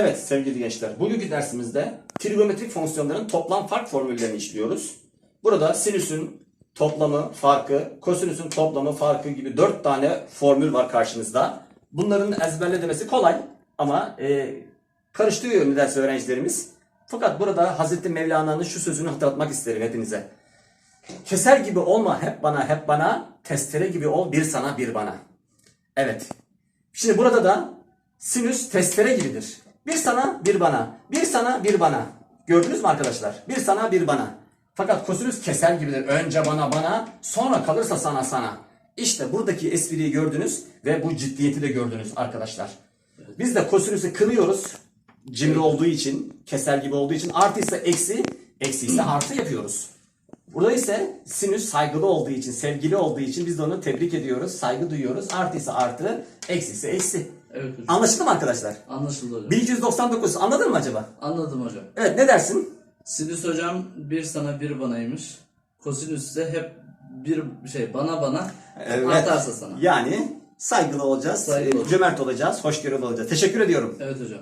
Evet sevgili gençler, bugünkü dersimizde trigonometrik fonksiyonların toplam fark formüllerini işliyoruz. Burada sinüsün toplamı, farkı, kosinüsün toplamı, farkı gibi dört tane formül var karşınızda. Bunların ezberle demesi kolay ama e, karıştırıyor üniversite öğrencilerimiz. Fakat burada Hazreti Mevlana'nın şu sözünü hatırlatmak isterim hepinize. Keser gibi olma hep bana hep bana, testere gibi ol bir sana bir bana. Evet. Şimdi burada da sinüs testere gibidir. Bir sana bir bana. Bir sana bir bana. Gördünüz mü arkadaşlar? Bir sana bir bana. Fakat kosinüs keser gibidir. Önce bana bana sonra kalırsa sana sana. İşte buradaki espriyi gördünüz ve bu ciddiyeti de gördünüz arkadaşlar. Biz de kosinüsü kırıyoruz. Cimri olduğu için, keser gibi olduğu için artı ise eksi, eksi ise artı yapıyoruz. Burada ise sinüs saygılı olduğu için, sevgili olduğu için biz de onu tebrik ediyoruz, saygı duyuyoruz. Artı ise artı, eksi ise eksi. Evet hocam. Anlaşıldı mı arkadaşlar? Anlaşıldı hocam. 1299 anladın mı acaba? Anladım hocam. Evet ne dersin? Sinüs hocam bir sana bir banaymış. Kosinüs ise hep bir şey bana bana artarsa sana. Yani saygılı olacağız, Saygılı e, cömert olacağız, hoşgörülü olacağız. Teşekkür ediyorum. Evet hocam.